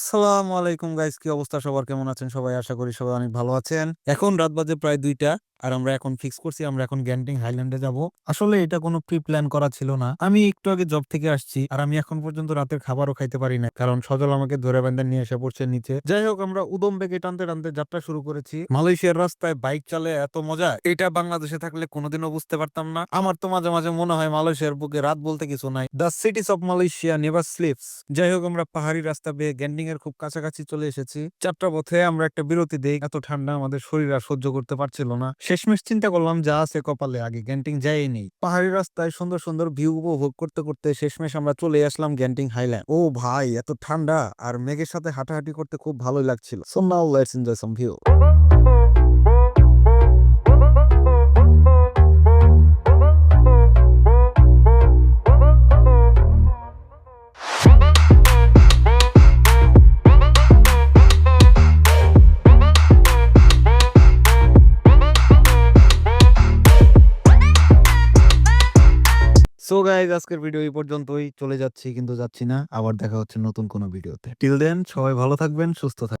আসসালামু আলাইকুম গাইস কি অবস্থা? সবার কেমন আছেন? সবাই আশা করি সবাই অনেক ভালো আছেন। এখন রাত বাজে প্রায় দুইটা। আর আমরা এখন ফিক্স করছি, আমরা এখন গ্যান্টিং হাইল্যান্ডে যাব। আসলে এটা কোনো প্রি প্ল্যান করা ছিল না। আমি একটু আগে জব থেকে আসছি আর আমি এখন পর্যন্ত রাতের খাবারও খাইতে পারি না কারণ সজল আমাকে ধরে বেঁধে নিয়ে এসে পড়ছে নিচে। যাই হোক, আমরা উদম বেগে টানতে টানতে যাত্রা শুরু করেছি। মালয়েশিয়ার রাস্তায় বাইক চালে এত মজা, এটা বাংলাদেশে থাকলে কোনোদিনও বুঝতে পারতাম না। আমার তো মাঝে মাঝে মনে হয় মালয়েশিয়ার বুকে রাত বলতে কিছু নাই। The cities of Malaysia never sleeps যাই হোক, আমরা পাহাড়ি রাস্তা বেয়ে গ্যান্ডিং এর খুব কাছাকাছি চলে এসেছি। চারটা পথে আমরা একটা বিরতি দেই। এত ঠান্ডা আমাদের শরীর আর সহ্য করতে পারছিল না। শেষমেশ চিন্তা করলাম, যা আছে কপালে, আগে গ্যান্টিং যাই নেই। পাহাড়ি রাস্তায় সুন্দর সুন্দর ভিউ উপভোগ করতে করতে শেষমেশ আমরা চলে আসলাম গ্যান্টিং হাইল্যান্ড। ও ভাই, এত ঠান্ডা, আর মেঘের সাথে হাঁটাহাঁটি করতে খুব ভালোই লাগছিল। So now let's enjoy some view so guys আজকের ভিডিও এই পর্যন্তই। চলে যাচ্ছি, কিন্তু যাচ্ছি না। আবার দেখা হচ্ছে নতুন কোনো ভিডিওতে টিল দেন সবাই ভালো থাকবেন, সুস্থ থাকবেন